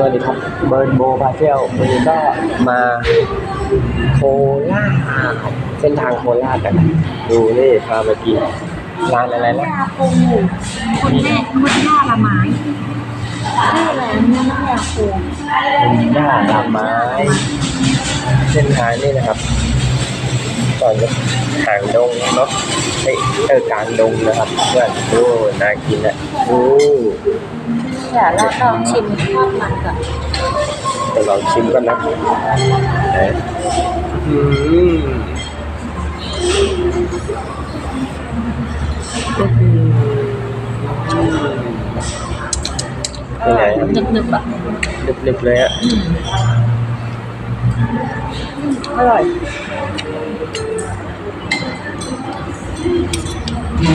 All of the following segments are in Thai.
สวัสดีครับ เบิร์นโบพาเที่ยววันนี้ก็มาโคราชเส้นทางโคราชกันนะดูนี่พามากินร้านอะไรนะยาปูคนแม่คนหน้าละไม้ชื่ออะไรเนี่ยน้ำยาปูคุณย่าลาไม้ เส้นทางนี่นะครับก่อนจะห่างดงเนาะเอ้ยเออกลางดงนะครับเพื่อนโอ้น่ากินอะโอ้ เดี๋ยวเราลองชิมทอดมันก่อนเดี๋ยวลองชิมกันนะเอ๊ะอืมเป็นไงครับหนึบๆอะหนึบๆเลยอะอร่อย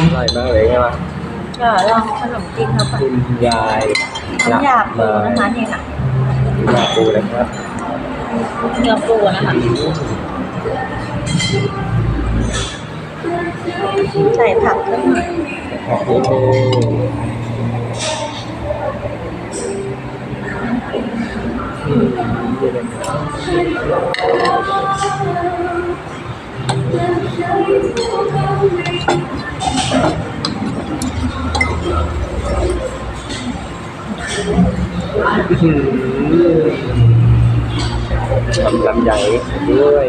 อร่อยมากเลยใช่ไหม เดี๋ยวลองขนมจีนเขาก่อนคุณยายน้ำยาปูนะคะนี่ค่ะยาปูนะครับเนื้อปูนะคะใส่ผักขึ้นมาผักนิดนึงอืม ทำลำใหญ่ด้วย